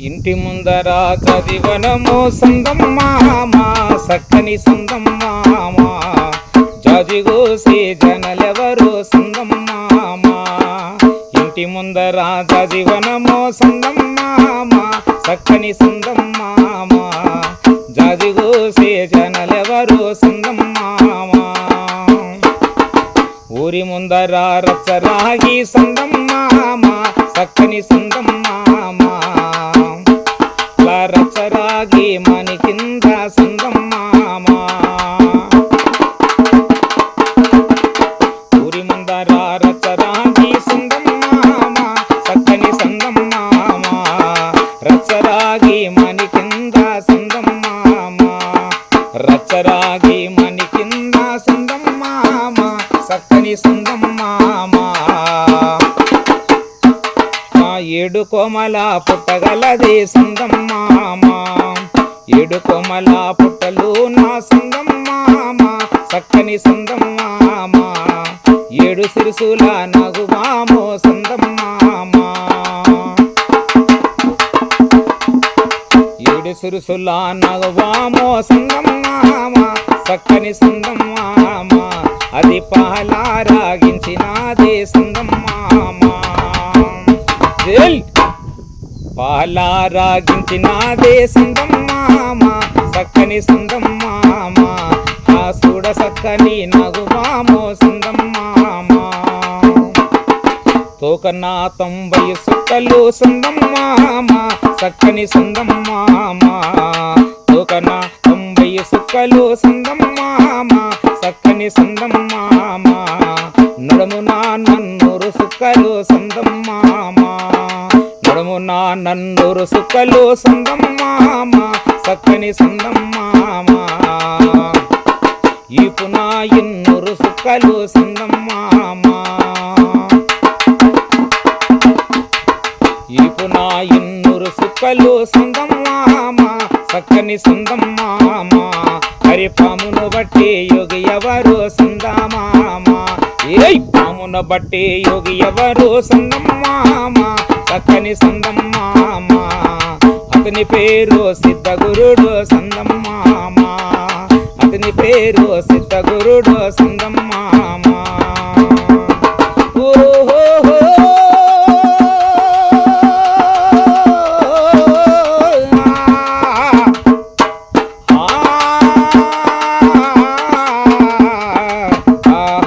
ఇంటి ముందర చదివనము సందమ్మామా సక్కని సందమ్మామా జాజిగోసే జనలెవరు సందమ్మామా ఇంటి ముందర చదివనము సందమ్మామా సక్కని సందమ్మామా జాజిగోసే జనలెవరు సందమ్మామా ఊరి ముందర రచ్చరాగి సందమ్మామా సక్కని సందమ్మామ మని కింద సందమ్మామ ఊరి ముందర రచ్చరాగి సందమ్మామ సక్కని సందమ్మామ రచరాగి మని కింద సందమ్మామ రచరాగి మని కింద సందమ్మామ సక్కని సందమ్మామ ఆ ఏడు కోమల పుట్టగలది సందమ్మామ ఏడు కొమల పుట్టలు నా సందమ్మామ సక్కని సందమ్మామ ఏడు సిరుసుల నగు నగుమామో సందమ్మామ ఏడు సిరుసుల నగు నగువామో సందమ్మామ సక్కని సందమ్మామ అది పహలా పాలారాగించినాదే సందమ్మామ జై పాలారాగించినాదే సందమ్మామ సక్కని సందమ్మామ ఆ చూడ సక్కని నగువామో సందమ్మామ తోకన్నా తొంభై సుక్కలు సందమ్మామ సక్కని సందమ్మామ తోకన్నా తొంభై సుక్కలు సందమ్మామ సక్కని సందమ్మామ నడుమునా నన్నురు సుక్కలు సందమ్మామ నడుమునా నన్నురు సుక్కలు సందమ్మామ సక్కని సందమ్మామ ఈపునా ఇన్నూరు సుక్కలు సందమ్మామ ఈపునా ఇన్నురు సుక్కలు సందమ్మామ సక్కని సందమ్మామ హరి పామును బట్టి యోగి ఎవరు సందమామ? ఏ పామును బట్టి యోగి ఎవరు సందమ్మామా చక్కని సందమ్మామా అతని పేరు సిద్ధగురుడు సందమ్మామా అతని పేరు సిద్ధగురుడు సందమ్మామ Ah